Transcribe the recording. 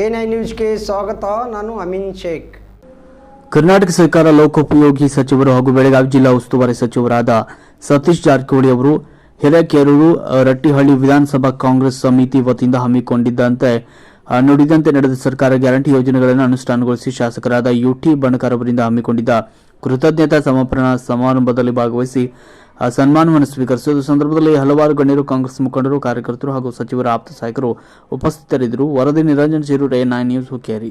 A nine ನ್ಯೂಸ್ಗೆ ಸ್ವಾಗತ, ನಾನು ಅಮಿನ್ ಶೇಖ್. ಕರ್ನಾಟಕ ಸರ್ಕಾರ ಲೋಕೋಪಯೋಗಿ ಸಚಿವರು ಹಾಗೂ ಬೆಳಗಾವಿ ಜಿಲ್ಲಾ ಉಸ್ತುವಾರಿ ಸಚಿವರಾದ ಸತೀಶ್ ಜಾರಕಿಹೊಳಿ ಅವರು ಹಿರೇಕೆರೂರು ರಟ್ಟಿಹಳ್ಳಿ ವಿಧಾನಸಭಾ ಕಾಂಗ್ರೆಸ್ ಸಮಿತಿ ವತಿಯಿಂದ ಹಮ್ಮಿಕೊಂಡಿದ್ದಂತೆ ನುಡಿದಂತೆ ನಡೆದ ಸರ್ಕಾರ ಗ್ಯಾರಂಟಿ ಯೋಜನೆಗಳನ್ನು ಅನುಷ್ಠಾನಗೊಳಿಸಿ ಶಾಸಕರಾದ ಯುಟಿ ಬಣಕಾರ್ ಅವರಿಂದ ಹಮ್ಮಿಕೊಂಡಿದ್ದ ಕೃತಜ್ಞತಾ ಸಮರ್ಪಣಾ ಸಮಾರಂಭದಲ್ಲಿ ಭಾಗವಹಿಸಿ ಸನ್ಮಾನವನ್ನು ಸ್ವೀಕರಿಸಿದ ಸಂದರ್ಭದಲ್ಲಿ ಹಲವಾರು ಗಣ್ಯರು, ಕಾಂಗ್ರೆಸ್ ಮುಖಂಡರು, ಕಾರ್ಯಕರ್ತರು ಹಾಗೂ ಸಚಿವರ ಆಪ್ತ ಸಹಾಯಕರು ಉಪಸ್ಥಿತರಿದ್ದರು. ವರದಿ ನಿರಂಜನ್ ಶಿರೂರ್ ನೈನ್ ನ್ಯೂಸ್ ಹುಕ್ಕೇರಿ.